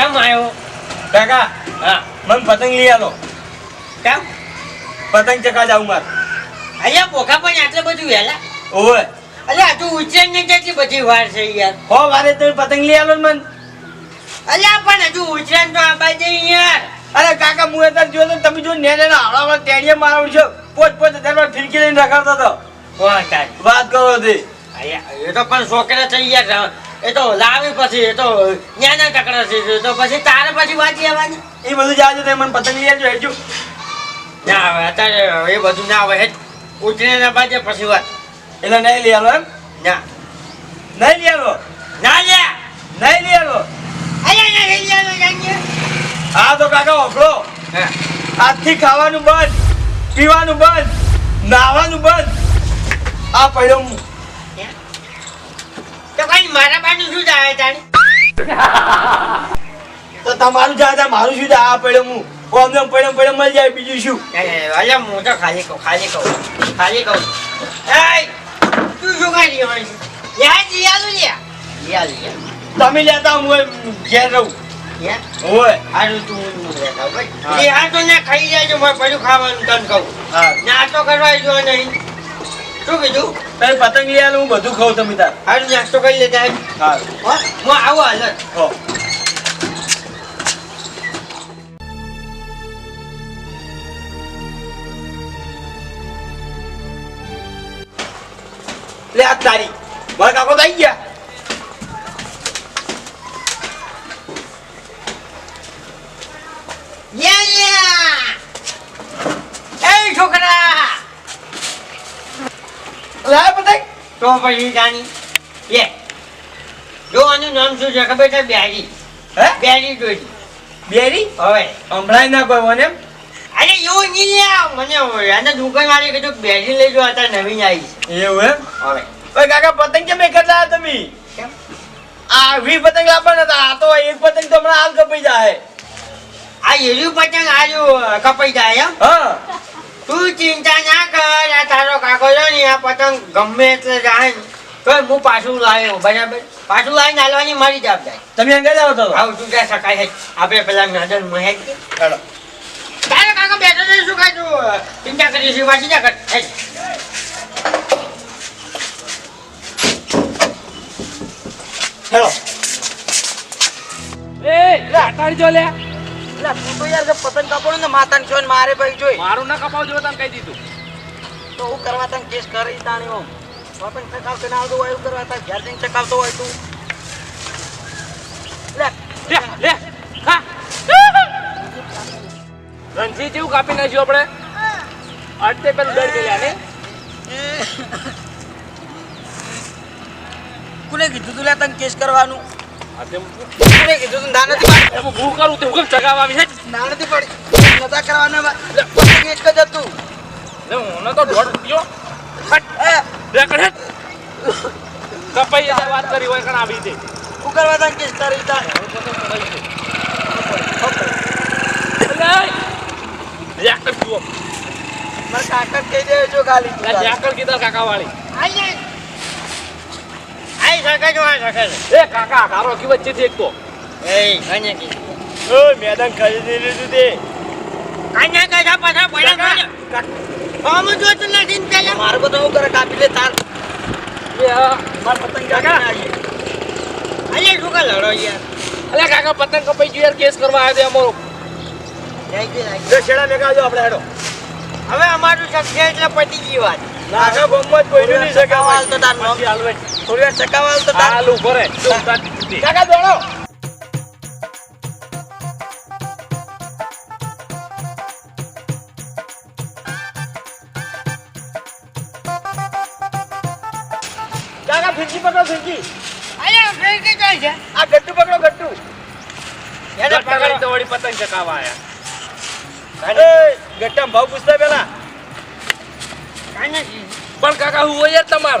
કેમ આવ્યો કાકા હા. મને પતંગ લઈ આલો. કેમ? પતંગ ચકા જાઉં માર. અહીંયા પોખા પણ આટલે બધું વહેલા ઓવે. અલ્યા તું ઉજ્જૈન ને કેટલી બધી વાર છે યાર. હો વારે તમે પતંગ લઈ આલો મન. અલે પણ હજુ ઉજ્જૈન તો આ બાજુ યાર. અરે કાકા હું અત્યારે જોયો તો તમે જો ને ને આવડા તેડીએ મારો છો પોચ પોચ હજાર ફિરકી લઈને રખાડતો હતો. વાત કરો તે. અહીંયા એ તો પણ છોકરા થઈ યાર એ તો લાવી પછી એ તો ન્યાના ટકરા છે તો પછી તારે પછી વાંચી આવવાની. એ બધું જાજો તો મને પતંગ લઈ આવજો હેડજો. ના હવે અત્યારે એ બધું ના હોય ઉજ્જૈન બાજે પછી વાત. એટલે નહીં લઈ આલો એમ? ના. નહીં લઈ આલો? ના નહીં લઈ જાણીએ. હા તો કાકા ઓફળો હા. આજથી ખાવાનું બંધ પીવાનું બંધ નાવાનું બંધ. આ પડ્યો કઈ શું જાય તાણી તો તમારું જાય મારું શું જાય? આ પડ્યો હું. ઓમ પડે પડ્યો પડ્યો મળી જાય બીજું શું? અલ્યા હું તો ખાલી કહું ખાલી કહું. ખાલી કહું. એય તું શું ખાઈ રહ્યો છે યા જીયાલુ લ્યા જીયાલુ તમે લેતા હું ઘેર રહું. ઓય હારું તું લેતા. ભાઈ. એ હા તો ના ખાઈ જાય છે પડ્યું ખાવાનું તને કહું. હા. તો કરવા જો નહીં. શું કીધું? તમે પતંગ લઈ આલો હું બધું ખાઉં તમે તાર. હાલ નાસ્તો કરી લેતા. હા હું આવું હાલ. હો. લે આ તારી. મારા કાકો તો આવી ગયા યા યા એ છોકરા લે આ પતંગ તો પછી જાણી. લે જો આનું નામ શું છે ખબર છે? બેરી. હે? બેરી જોઈ બેરી? હવે. સંભળાય ના કોઈ મને અરે એવું નહીં લ્યા મને આના દુકાન વાળી કીધું બેરી લેજો અત્યારે નવીન આવી છે. એવું એમ? હવે. ઓય કાકા પતંગ કેમ એક જ તમે? આ વી પતંગ લાવવાના હતા. આ તો એક પતંગ તો હમણાં હાલ કપાઈ જાય આ હીરું પતંગ આજુ કપાઈ જાય એમ? હા. તું ચિંતા ના કર આ તારો કાકો છે ને આ પતંગ ગમે એટલે જાય ને. તો હું પાછું લાવ્યો બરાબર? પાછું લાવીને હાલવાની મારી જવાબદારી. તમે અંગે જાવ તો? આવું તું ક્યાં શકાય આપણે પેલા નાદર મહેક ચાલો તારો કાકો બેઠો છે શું કાઢું ચિંતા કરી છે પાછી જા કર. હેલો એ લાટાડી જો લે એટલે તું તો યાર પતંગ કાપડો ને માતાને છો મારે ભાઈ જોઈ. મારું ના કપાવ જો તને કહી દીધું. તો હું કરવા તને કેસ કરી તાણી ઓમ પતંગ ચકાવતો ના આવતું હોય કરવા તાર ઘેર જઈને ચકાવતો હોય તું. લે. લે લે ખા. રણજી જેવું કાપી નાખ્યું આપણે. અડતે પેલું દડ ગયેલા ને. કોને કીધું તું લે તને કેસ કરવાનું. તું તે તો વાત કરી હોય આવી દે હું કરવા તને કેસ તાર લે જુઓ. મારા કાકા કહી દે જો ખાલી ઝાકળ કીધા કાકા વાળી. શકે જો શકે એ કાકા કારો કી વચ્ચેથી એક તો એય, કાંઈ ના કીધું. મેદાન ખરીદી લીધું તે કાંઈ ના કીધું, પાછા પડ્યા. આમ જોતું નથી ને પેલા. મારે બધું હું કરે કાપી લે તાર એ હા માર પતંગ કાકા. શું કાં લડો યાર? અલે કાકા પતંગ કપાઈ ગયું યાર કેસ કરવા આવ્યો તે અમારો જાય જાય છે. નાખીએ આપણે હેડો હવે અમારું શક્ય એટલે પતી ગઈ વાત આખા ગામમાં જ કોઈનું નહીં શકાવાલ તો તાર નામ. હાલવે થોડી વાર શકાવાલ તો ચાલુ ભરે કાકા દોડો. કાકા ફિરકી પકડો ફિરકી. અલ્યા, ફેર કે જાય છે? આ ગટ્ટુ પકડો ગટ્ટુ. એને પકડી. તો વળી પતંગ ચકાવા આયા. એ ગટ્ટામાં ભાવ પૂછતા પેલા પણ કાકા હું હોય યાર તમાર.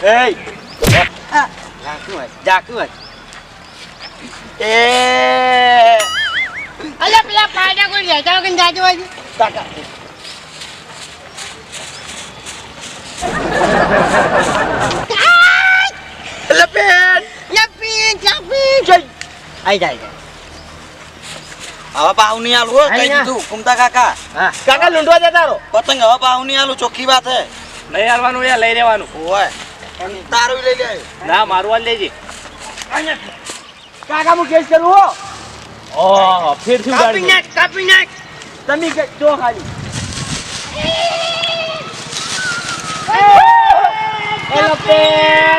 એ ઝાકું હોય ઝાકું હોય એ અલ્યા પેલા ફાયદા કોઈ લેતા વગર જાજો હોય કાકા લપેટ લપી લપી આઈ જાય હવે ભાવ નહીં આલું હો કઈ. દીધું કુમતા કાકા હા કાકા લૂંટવા જતા રહો પતંગ હવે ભાવ નહીં આલું ચોખ્ખી વાત હે લઈ આવવાનું યાર લઈ રહેવાનું ઓય તારું લઈ લે. ના મારું આ લેજે. કાકા હું કેસ કરું હો. ઓહો ફેર શું કાપી નાખ કાપી નાખ. તમે કે જો ખાલી.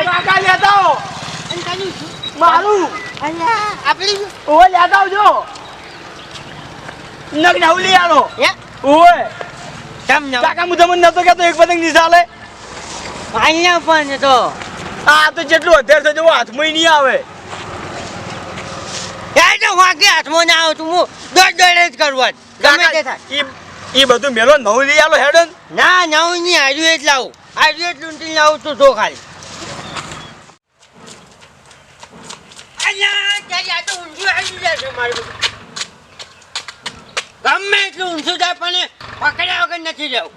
કાકા લેતા આવો. મારું. અલ્યા ઓ લેતા આવજો. નગ નાવલી આલો. હે? ઓય કેમ ન કાકા હું તમને નતો કેતો એક પતંગની ચાલે અહીંયા પણ તો. આ તો જેટલું અધેર થજો હાથમાં નહીં આવે. યાર તો વાગે હાથમાં ના આવતું હું દોડ દોડ જ કરવા ગમે તે થાય. ઈ ઈ બધું મેલો નવ લઈ આલો હેડન ના. નવું નહીં હાર્યું જ લાવું. હાર્યું જ લૂંટી લાવું તું તો ખાલી. તો ગમે એટલું ઊંચું થાય પણ એ પકડ્યા વગર નથી જવું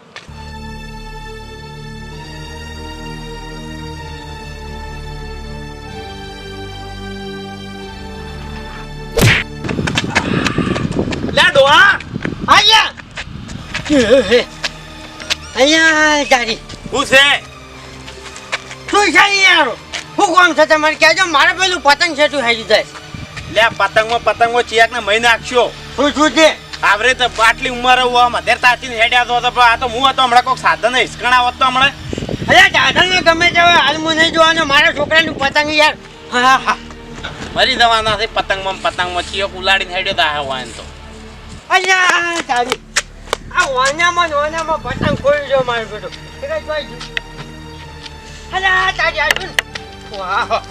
લે હા અહીંયા અહીંયા તારી શું છે? શું છે યાર શું કામ છે? તમારે કહેજો મારે પેલું પતંગ છે તું હારી જાય. લે પતંગમાં પતંગો ચિયાક ને મહી નાખશો. શું શું છે આવરે તો આટલી ઉંમર હોવા આમ. અધેર તાચીને હેડ્યા તો આ તો હું હતો હમણાં કોઈક સાધન હિસકણા હોત તો હમણાં. અરે દાદાને ગમે તે હાલ હું નહીં જોવાનો. મારા છોકરાનું પતંગ યાર. હા હા મરી જવાના છે પતંગમાં પતંગ પતંગમાં. ચિયોક ઉલાડીને હેડ્યો તા આ તો. અલ્યા તારી આ વાનામાં ને વાનામાં પતંગ ખોઈ જો મારું બેટો. અલ્યા તારી આજુ વાહ.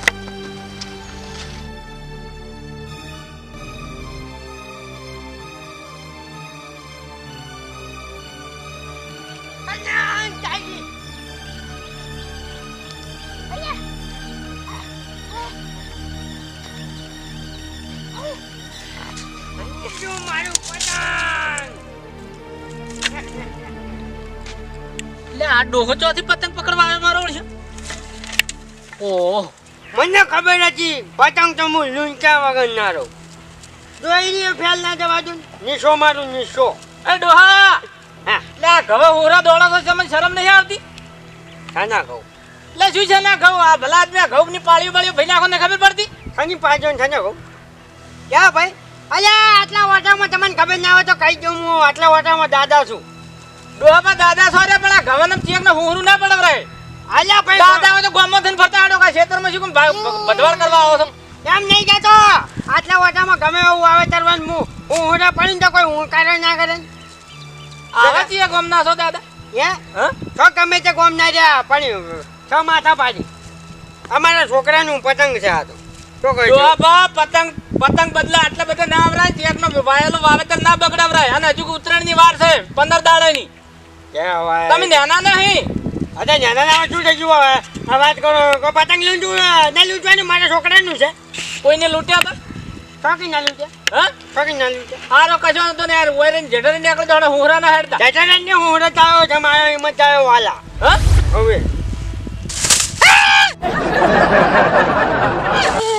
આ ડોહો ચોથી પતંગ પકડવા આવ્યો મારો છે ઓહ. મને ખબર નથી પતંગ તો હું લૂંટા વગરનારો ના રહું. દોરી ફેલ ના જવા દઉં. નિશો મારું નિશો એ ડોહા! લે ઘવે હોરા દોડા તો તમને શરમ નહીં આવતી. હા ના કહું લે શું છે ના ઘઉં? આ ભલા આદમી ઘઉં ની પાળીઓ બાળીઓ ભાઈ નાખો ને ખબર પડતી? ખાની છે ને કહું ક્યાં ભાઈ? અલ્યા આટલા વાટામાં તમને ખબર ના હોય તો કહી દઉં હું આટલા વાટામાં દાદા છું. ડોહામાં દાદા સોરે પણ આ ગવનમ ચેક ને હોરું ના પડવરાય અલ્યા કોઈ દાદા હોય તો ગોમો થઈને ફરતા આડો કા ખેતરમાં શું બધવાડ કરવા આવો છો? એમ નહીં કહેતો. આટલા ઓટામાં ગમે એવું આવે તરવાન હું હું હોરા પડીને તો કોઈ હું કારણ ના કરે આવે છે ગોમ ના છો દાદા? હે? હ? તો ગમે તે ગોમ ના રહ્યા પણ છ માથા પાડી. અમારા છોકરાનું પતંગ છે આ તો. પતંગ પતંગ બદલા આટલા બધા ના આવરાય ચિયાકનો વાયેલો વાવેતર ના બગડાવરાય. અને હજુ ઉત્તરાયણની વાર છે પંદર દાડાની. તમે નાના નહીં. અરે નાના નાના શું થઈ ગયું હવે? આ વાત કરો કોઈ પતંગ લૂંટવું ના લૂંટવાનું મારા છોકરાનું છે. કોઈને લૂંટ્યા હતા શોખી ના લૂંટ્યા? હા? શોખી ના લૂંટ્યા? હારો કશો નતો ને યાર ઓયરન જેઠાને નીકળે તો હુંરા ના હેડતા જટારાન ને હું રત આવ્યો છે મારો હિંમત વાલા. હા? હવે.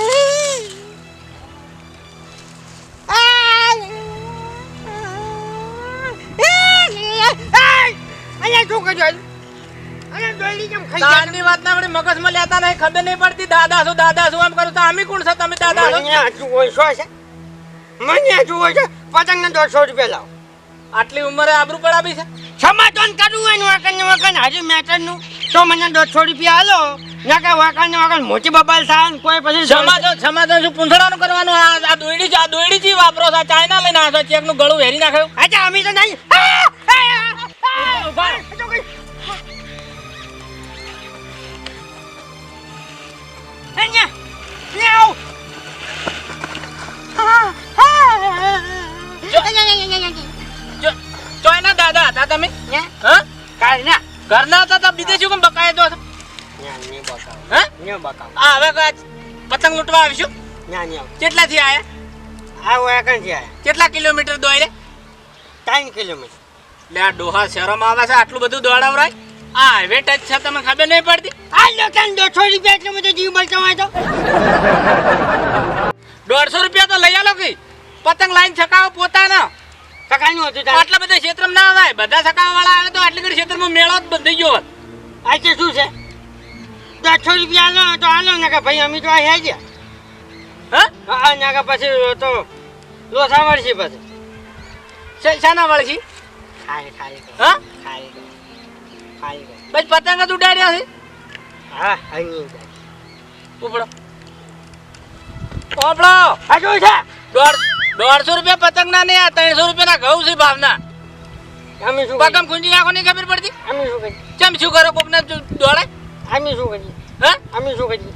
અહીંયા દોયડી કેમ ખાઈ તારની વાત ના આપણે મગજમાં લેતા નહીં ખબર નહીં પડતી. દાદા શું દાદા શું એમ કરું તો અમે કોણ છો તમે દાદા છો? મને હજુ હોય છે મને હોય છે પતંગ ને દોઢસો રૂપિયા લાવો. આટલી ઉંમરે આબરૂ પડાવી છે? સમાધાન કરવું હોય ને વાકણ ને વાકણ. હાજી મેટરનું તો મને દોઢસો રૂપિયા હાલો ના કે વાકણ ને વાકણ. મોટી બબાલ થાય કોઈ પછી સમાધાન સમાધાન શું પૂંછડાનું કરવાનું. આ દોડી દોયડી છે આ દોયડી છે વાપરો છો? ચાઇના લઈને આ છો? ચેકનું ગળું હેરી નાખ્યું? અચ્છા અમે તો નહીં. આ! આ! જો. જો દાદા હતા તમે હા કાઢ ના ઘરના હતા તો બીજે શું કેમ બકાય બકાવ હા હવે પતંગ લૂંટવા આવીશું કેટલા થી કેટલાથી આયા આવો એકણથી આયા કેટલા કિલોમીટર દોડે ત્રણ કિલોમીટર એટલે આ ડોહા શહેરોમાં આવે છે આટલું બધું દોડાવરાય આ હાઈવે ટચ છે તમને ખબર નહીં પડતી? આ લોકોને દોઢસો રૂપિયા એટલે બધો જીવ બચાવાય તો દોઢસો રૂપિયા તો લઈ આલો કે. પતંગ લાઈન છકાવો પોતાના. કાકાનું હતું આટલા બધા ક્ષેત્રમાં ના આવે બધા છકાવા વાળા આવે તો આટલી ઘડી ક્ષેત્રમાં મેળો જ બંધ થઈ ગયો હોત. આ કે શું છે? દોઢસો રૂપિયા આલો તો આલો ને કે ભાઈ અમે તો આ હે ગયા હા? હા ને કે પછી તો લોસા વળશી પછી. શાના વાળી છે? ખાલી ખાલી કરો. હા? ખાલી કરો. ખાલી બસ પતંગ જ ઉડાડ્યા છે? હા અહીં. ઉપડો. આ શું છે? દોઢ દોઢસો રૂપિયા પતંગ ના નહીં આ ત્રણસો રૂપિયા ના ઘઉં છે ભાવના. અમે શું પગમ ખૂંજી નાખો નહીં ખબર પડતી? અમે શું કરીએ? ચમ શું કરો કોકને દોડાય? અમે શું કરીએ? હા? અમે શું કરીએ?